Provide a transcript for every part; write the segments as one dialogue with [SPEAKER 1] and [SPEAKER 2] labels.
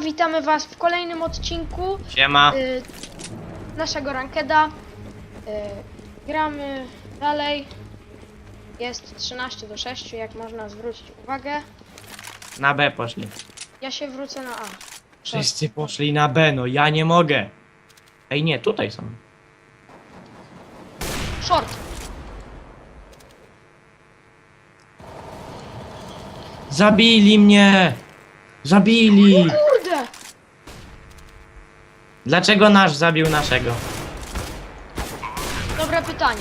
[SPEAKER 1] Witamy Was w kolejnym odcinku
[SPEAKER 2] Siema.
[SPEAKER 1] y, naszego rankeda. Y, gramy dalej. Jest 13 do 6, jak można zwrócić uwagę.
[SPEAKER 2] Na B poszli.
[SPEAKER 1] Ja się wrócę na A.
[SPEAKER 2] Wszyscy poszli na B, no ja nie mogę. Ej, nie, tutaj są.
[SPEAKER 1] Short!
[SPEAKER 2] Zabili mnie! Zabili! Dlaczego nasz zabił naszego?
[SPEAKER 1] Dobre pytanie.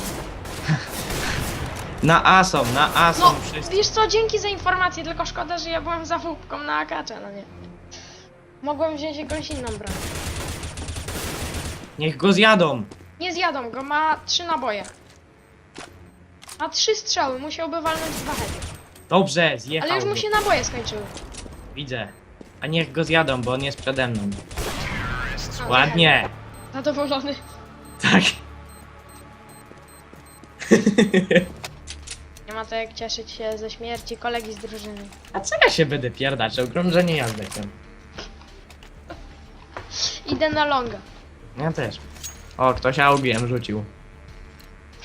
[SPEAKER 2] Na A są, na A są
[SPEAKER 1] No,
[SPEAKER 2] wszyscy.
[SPEAKER 1] wiesz co, dzięki za informację, tylko szkoda, że ja byłem za wódką na akacza, no nie. Mogłem wziąć jakąś inną broń.
[SPEAKER 2] Niech go zjadą.
[SPEAKER 1] Nie zjadą go, ma trzy naboje. Ma trzy strzały, musiałby walnąć dwa hedy.
[SPEAKER 2] Dobrze, zjechał
[SPEAKER 1] Ale już mu
[SPEAKER 2] go.
[SPEAKER 1] się naboje skończyły.
[SPEAKER 2] Widzę. A niech go zjadą, bo on jest przede mną. Ładnie.
[SPEAKER 1] Zadowolony.
[SPEAKER 2] Tak.
[SPEAKER 1] Nie ma to jak cieszyć się ze śmierci kolegi z drużyny.
[SPEAKER 2] A co ja się będę pierdaczył? Krążenie jazdek ten.
[SPEAKER 1] Idę na longa.
[SPEAKER 2] Ja też. O, ktoś augiem rzucił.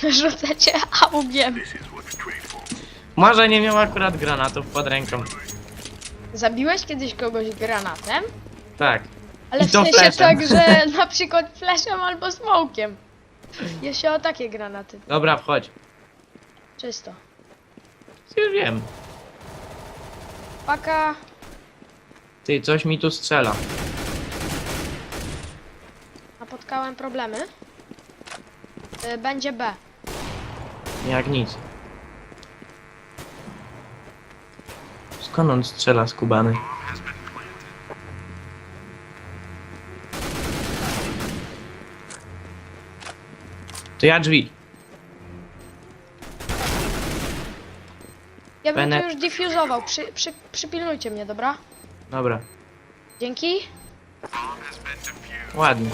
[SPEAKER 1] Rzucę cię, a ubiem.
[SPEAKER 2] Może nie miał akurat granatów pod ręką.
[SPEAKER 1] Zabiłeś kiedyś kogoś granatem?
[SPEAKER 2] Tak.
[SPEAKER 1] Ale
[SPEAKER 2] I
[SPEAKER 1] w
[SPEAKER 2] to
[SPEAKER 1] sensie
[SPEAKER 2] fleszem.
[SPEAKER 1] tak, że na przykład fleszem albo smokiem. Jeśli o takie granaty.
[SPEAKER 2] Dobra, wchodź.
[SPEAKER 1] Czysto.
[SPEAKER 2] Już wiem.
[SPEAKER 1] Paka.
[SPEAKER 2] Ty, coś mi tu strzela.
[SPEAKER 1] Napotkałem problemy. Y, Będzie B.
[SPEAKER 2] Jak nic. Skąd on strzela z Kubany? To ja drzwi.
[SPEAKER 1] Ja bym
[SPEAKER 2] Bene-
[SPEAKER 1] to już diffuzował. Przy, przy, przypilnujcie mnie, dobra?
[SPEAKER 2] Dobra.
[SPEAKER 1] Dzięki.
[SPEAKER 2] Ładnie.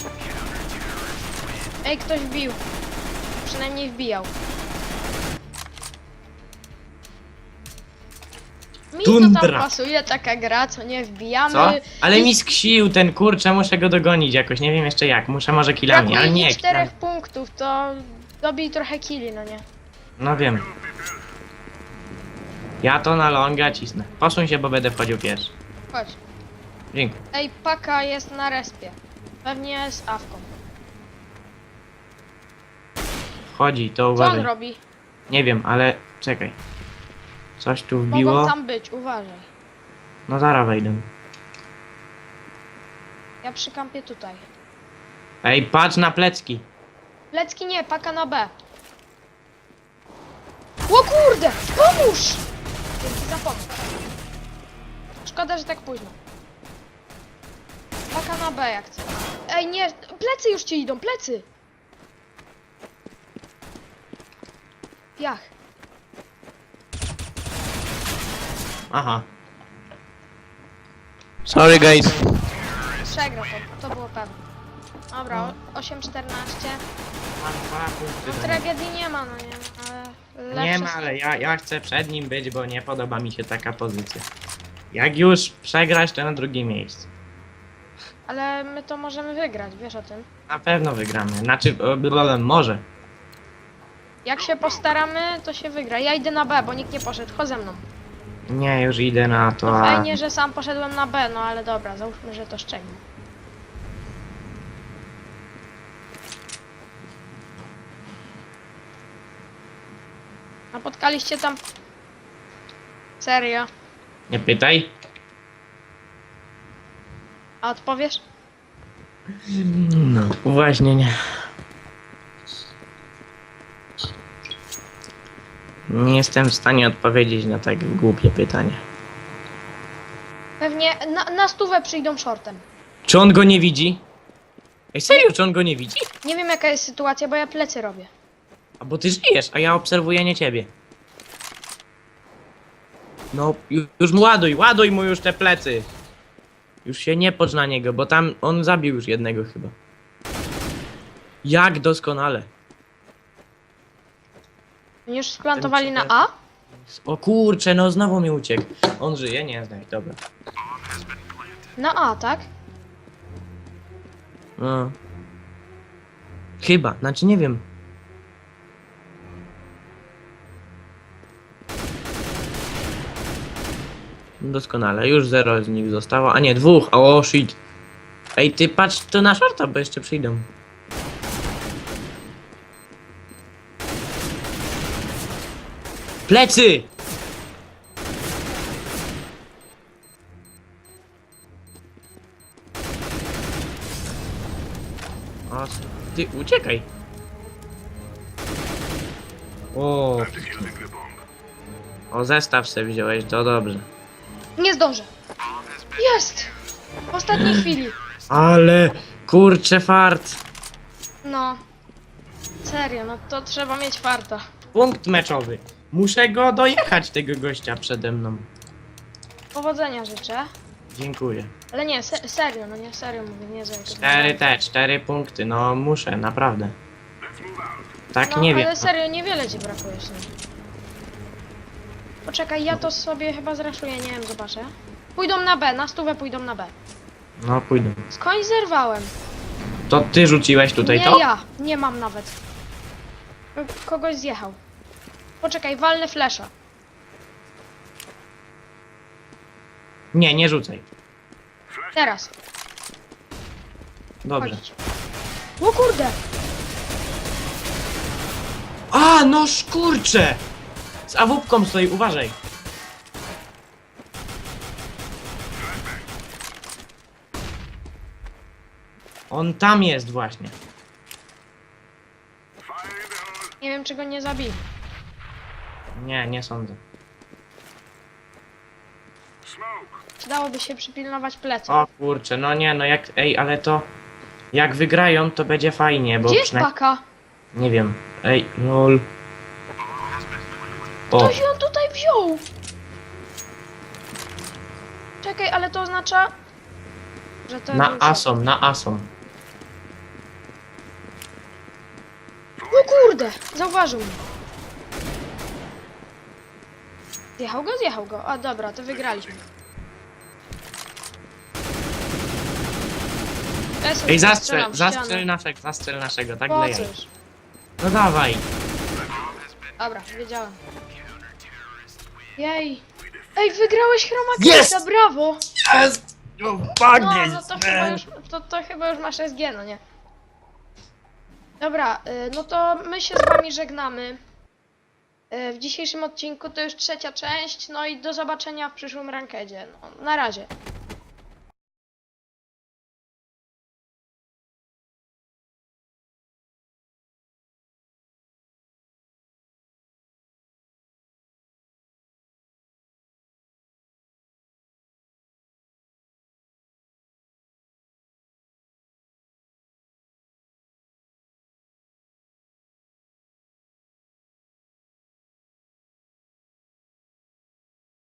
[SPEAKER 1] Ej, ktoś wbił. Przynajmniej wbijał. Mi to tam
[SPEAKER 2] Tundra.
[SPEAKER 1] pasuje taka gra, co nie wbijamy.
[SPEAKER 2] Co? Ale mi sksił ten kurczę, muszę go dogonić jakoś. Nie wiem jeszcze jak. Muszę może kilami,
[SPEAKER 1] Brakuje
[SPEAKER 2] ale
[SPEAKER 1] mi
[SPEAKER 2] nie.
[SPEAKER 1] czterech
[SPEAKER 2] Kilami.
[SPEAKER 1] Punktów, to dobij trochę killi, no nie?
[SPEAKER 2] No wiem. Ja to na longa cisnę. Posuń się, bo będę wchodził pierwszy.
[SPEAKER 1] Chodź.
[SPEAKER 2] Dziękuję.
[SPEAKER 1] Ej, paka jest na respie. Pewnie z awką.
[SPEAKER 2] Wchodzi, to
[SPEAKER 1] Co on
[SPEAKER 2] uważaj.
[SPEAKER 1] robi?
[SPEAKER 2] Nie wiem, ale czekaj. Coś tu
[SPEAKER 1] Mogą
[SPEAKER 2] wbiło.
[SPEAKER 1] tam być, uważaj.
[SPEAKER 2] No zaraz wejdę.
[SPEAKER 1] Ja przykampię tutaj.
[SPEAKER 2] Ej, patrz na plecki.
[SPEAKER 1] Lecki nie, paka na B. O kurde! Pomóż! Dzięki za pomoc. Szkoda, że tak późno. Paka na B jak chcę. Ej, nie, plecy już ci idą, plecy! Piach.
[SPEAKER 2] Aha.
[SPEAKER 3] Sorry guys.
[SPEAKER 1] Przegrał to, to było pewne. Dobra, o- 8-14.
[SPEAKER 2] Punkty.
[SPEAKER 1] No
[SPEAKER 2] do
[SPEAKER 1] tragedii nie ma, no nie, ale... lepsze
[SPEAKER 2] Nie ma,
[SPEAKER 1] są-
[SPEAKER 2] ale ja, ja chcę przed nim być, bo nie podoba mi się taka pozycja. Jak już przegrać, to na drugim miejscu.
[SPEAKER 1] Ale my to możemy wygrać, wiesz o tym.
[SPEAKER 2] Na pewno wygramy. Znaczy, blablabla, może.
[SPEAKER 1] Jak się postaramy, to się wygra. Ja idę na B, bo nikt nie poszedł. Chodź ze mną.
[SPEAKER 2] Nie, już idę na to,
[SPEAKER 1] No
[SPEAKER 2] a...
[SPEAKER 1] fajnie, że sam poszedłem na B, no ale dobra, załóżmy, że to szczegół. Napotkaliście tam... Serio?
[SPEAKER 2] Nie pytaj.
[SPEAKER 1] A odpowiesz?
[SPEAKER 2] No, właśnie nie. Nie jestem w stanie odpowiedzieć na tak głupie pytanie.
[SPEAKER 1] Pewnie na, na stówę przyjdą shortem.
[SPEAKER 2] Czy on go nie widzi? Ej, serio, czy on go nie widzi?
[SPEAKER 1] Nie wiem jaka jest sytuacja, bo ja plecy robię.
[SPEAKER 2] A bo ty żyjesz, a ja obserwuję nie ciebie. No, ju- już mu ładuj, ładuj mu już te plecy. Już się nie pocz na niego, bo tam on zabił już jednego chyba. Jak doskonale.
[SPEAKER 1] Już splantowali na A?
[SPEAKER 2] O kurcze, no znowu mi uciekł. On żyje? Nie, znaj, dobra.
[SPEAKER 1] Na A, tak?
[SPEAKER 2] No. Chyba, znaczy nie wiem. Doskonale, już zero z nich zostało, a nie, dwóch, o shit. Ej, ty patrz, to na shorta, bo jeszcze przyjdą. Plecy! O, ty uciekaj. O. O, zestaw sobie wziąłeś, to dobrze.
[SPEAKER 1] Nie zdążę. Jest! W ostatniej chwili.
[SPEAKER 2] Ale kurczę fart.
[SPEAKER 1] No. Serio, no to trzeba mieć farta.
[SPEAKER 2] Punkt meczowy. Muszę go dojechać, tego gościa przede mną.
[SPEAKER 1] Powodzenia życzę.
[SPEAKER 2] Dziękuję.
[SPEAKER 1] Ale nie, se serio, no nie serio mówię, nie jakoś-
[SPEAKER 2] Cztery te, cztery punkty, no muszę, naprawdę. Tak
[SPEAKER 1] no,
[SPEAKER 2] nie wiem.
[SPEAKER 1] ale serio, niewiele ci brakuje jeszcze. Poczekaj, ja to sobie chyba zraszuję, nie wiem, zobaczę. Pójdą na B, na stówę pójdą na B.
[SPEAKER 2] No pójdę.
[SPEAKER 1] Skądś zerwałem.
[SPEAKER 2] To ty rzuciłeś tutaj
[SPEAKER 1] nie
[SPEAKER 2] to?
[SPEAKER 1] ja, nie mam nawet. Kogoś zjechał. Poczekaj, walnę flesza.
[SPEAKER 2] Nie, nie rzucaj.
[SPEAKER 1] Teraz.
[SPEAKER 2] Dobrze.
[SPEAKER 1] Chodź. O kurde!
[SPEAKER 2] A, no szkurcze! Z awupką stoi, uważaj. On tam jest właśnie.
[SPEAKER 1] Nie wiem, czy go nie zabili.
[SPEAKER 2] Nie, nie sądzę.
[SPEAKER 1] Przydałoby się przypilnować plecy.
[SPEAKER 2] O kurczę, no nie, no jak, ej, ale to... Jak wygrają, to będzie fajnie, bo
[SPEAKER 1] Gdzie jest
[SPEAKER 2] przynajmniej...
[SPEAKER 1] paka?
[SPEAKER 2] Nie wiem. Ej, lol.
[SPEAKER 1] Ktoś ją tutaj wziął! Czekaj, ale to oznacza... Że to
[SPEAKER 2] na
[SPEAKER 1] jest-
[SPEAKER 2] asom, na asom.
[SPEAKER 1] O kurde! Zauważył mnie. Zjechał go? Zjechał go. A dobra, to wygraliśmy.
[SPEAKER 2] Ej,
[SPEAKER 1] strzelam
[SPEAKER 2] zastrzel, zastrzel naszego, zastrzel naszego, tak
[SPEAKER 1] Po?
[SPEAKER 2] No dawaj.
[SPEAKER 1] Dobra, wiedziałem. Jej. Ej, wygrałeś Chromakesa,
[SPEAKER 2] Jest!
[SPEAKER 1] brawo!
[SPEAKER 2] Jest! No,
[SPEAKER 1] No, no to chyba już, to, to chyba już masz SG, no nie? Dobra, y, no to my się z wami żegnamy. Y, W dzisiejszym odcinku to już trzecia część, no i do zobaczenia w przyszłym rankedzie. No, na razie.